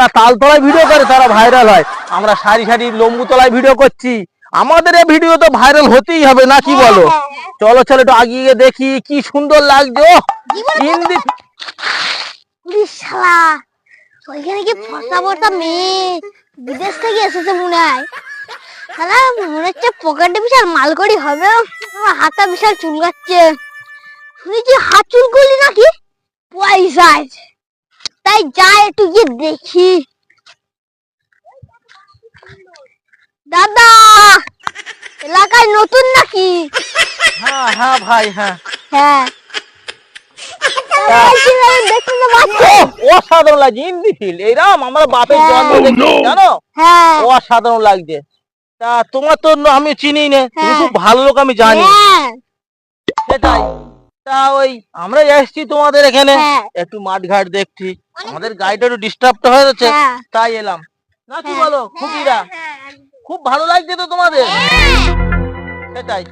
তারা তালতলায় ভিডিও করে তারা ভাইরাল হয়। আমরা সারি সারি লম্বু তলায় ভিডিও করছি। আমাদের এই ভিডিও তো ভাইরাল হতেই হবে না কি বলো? চলো চলো একটু আগিয়ে গিয়ে দেখি কি সুন্দর লাগছে ওইখানে কি ফসা ফসা মেয়ে বিদেশ থেকে এসেছে মনে হয়। শালা মনে হচ্ছে পকেটে বিশাল মালকড়ি হবে আমার হাতটা বিশাল চুলকাচ্ছে। শুনেছি হাত চুল করলি নাকি? পয়সা আছে। তাই যাই একটু গিয়ে দেখি। দাদা এলাকায় নতুন নাকি? হ্যাঁ হ্যাঁ ভাই হ্যাঁ। হ্যাঁ। অসাধারণ লাগছে হিন্দি এইরকম আমরা বাপের। জন্ম দেখি জানো? হ্যাঁ। অসাধারণ লাগছে। তা তোমার তো আমি চিনি না তুমি। খুব ভালো লোক আমি জানি। হ্যাঁ। সেটাই। তা ওই আমরা এসছি তোমাদের এখানে। হ্যাঁ। একটু মাঠ ঘাট দেখছি। আমাদের গাড়িটা একটু ডিস্টার্বটা হয়ে যাচ্ছে হ্যাঁ। তাই এলাম। না কি হ্যাঁ। বলো খুকিরা? খুব ভালো লাগছে তো তোমাদের। সেটাই।